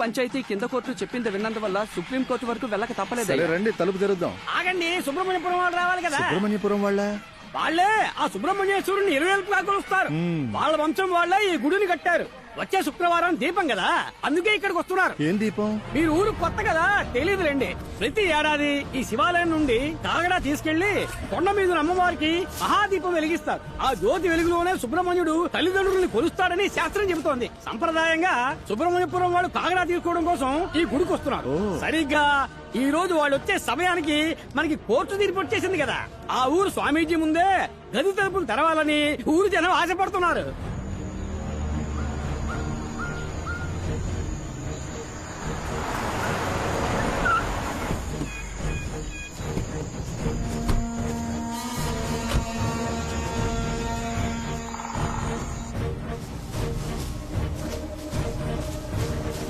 పంచాయతీ కింద కోర్టు చెప్పింది విన్నందువల్ల supreme court వరకు వెళ్ళక సరే తప్పలేదు రండి తలుపు తెరుద్దాం. ఆగండి సుబ్రహ్మణ్యపురం వాళ్ళు రావాలి కదా. సుబ్రహ్మణ్యపురం వాళ్ళ? వాళ్ళే ఆ సుబ్రహ్మణ్యేశ్వరుని ఇరవేలుపులా కొలుస్తారు. వాళ్ళ వంశం వాళ్ళే ఈ గుడిని కట్టారు. వచ్చే శుక్రవారం దీపం కదా? అందుకే ఇక్కడికి వస్తున్నారు. ఏం దీపం? మీరు ఊరు కొత్త కదా? తెలియదులేండి ప్రతి ఏడాది ఈ శివాలయం నుండి కాగడా తీసుకెళ్ళి కొండ మీద అమ్మవారికి మహాదీపం వెలిగిస్తారు. ఆ జ్యోతి వెలుగులోనే సుబ్రహ్మణ్యుడు తల్లిదండ్రుల్ని కొలుస్తాడని శాస్త్రం చెబుతోంది. సంప్రదాయంగా సుబ్రహ్మణ్యపురం వాళ్ళు కాగడా తీసుకోవడం కోసం ఈ గుడికి వస్తున్నారు. సరిగ్గా ఈ రోజు వాళ్ళు వచ్చే సమయానికి మనకి కోర్టు తీర్పు వచ్చేసింది కదా. ఆ ఊరు స్వామీజీ ముందే గది తలుపులు తెరవాలని ఊరు జనం ఆశపడుతున్నారు.